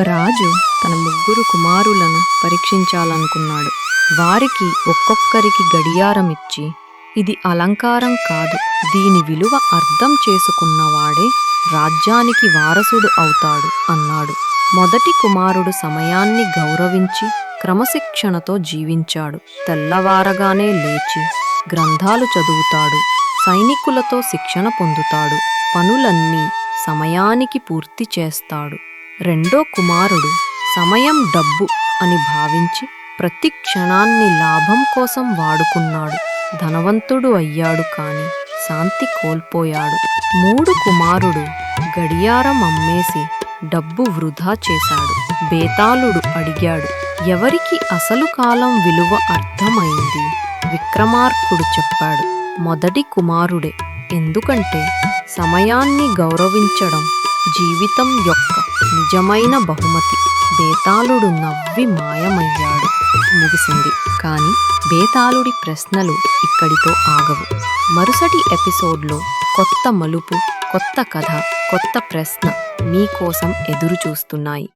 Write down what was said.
ఒక రాజు తన ముగ్గురు కుమారులను పరీక్షించాలనుకున్నాడు. వారికి ఒక్కొక్కరికి గడియారం ఇచ్చి ఇది అలంకారం కాదు దీని విలువ అర్థం చేసుకున్నవాడే రాజ్యానికి వారసుడు అవుతాడు అన్నాడు. మొదటి కుమారుడు సమయాన్ని గౌరవించి క్రమశిక్షణతో జీవించాడు. తెల్లవారగానే లేచి గ్రంథాలు చదువుతాడు సైనికులతో శిక్షణ పొందుతాడు పనులన్నీ సమయానికి పూర్తి చేస్తాడు. రెండో కుమారుడు సమయం డబ్బు అని భావించి ప్రతి క్షణాన్ని లాభం కోసం వాడుకున్నాడు. ధనవంతుడు అయ్యాడు కాని శాంతి కోల్పోయాడు. మూడు కుమారుడు గడియారం అమ్మేసి డబ్బు వృధా చేశాడు. బేతాళుడు అడిగాడు ఎవరికి అసలు కాలం విలువ అర్థమైంది? విక్రమార్కుడు చెప్పాడు మొదటి కుమారుడే. ఎందుకంటే సమయాన్ని గౌరవించడం జీవితం యొక్క నిజమైన బహుమతి. బేతాళుడు నవ్వి మాయమయ్యాడు. ముగిసింది. కానీ బేతాళుడి ప్రశ్నలు ఇక్కడితో ఆగవు. మరుసటి ఎపిసోడ్లో కొత్త మలుపు కొత్త కథ కొత్త ప్రశ్న మీకోసం ఎదురు చూస్తున్నాయి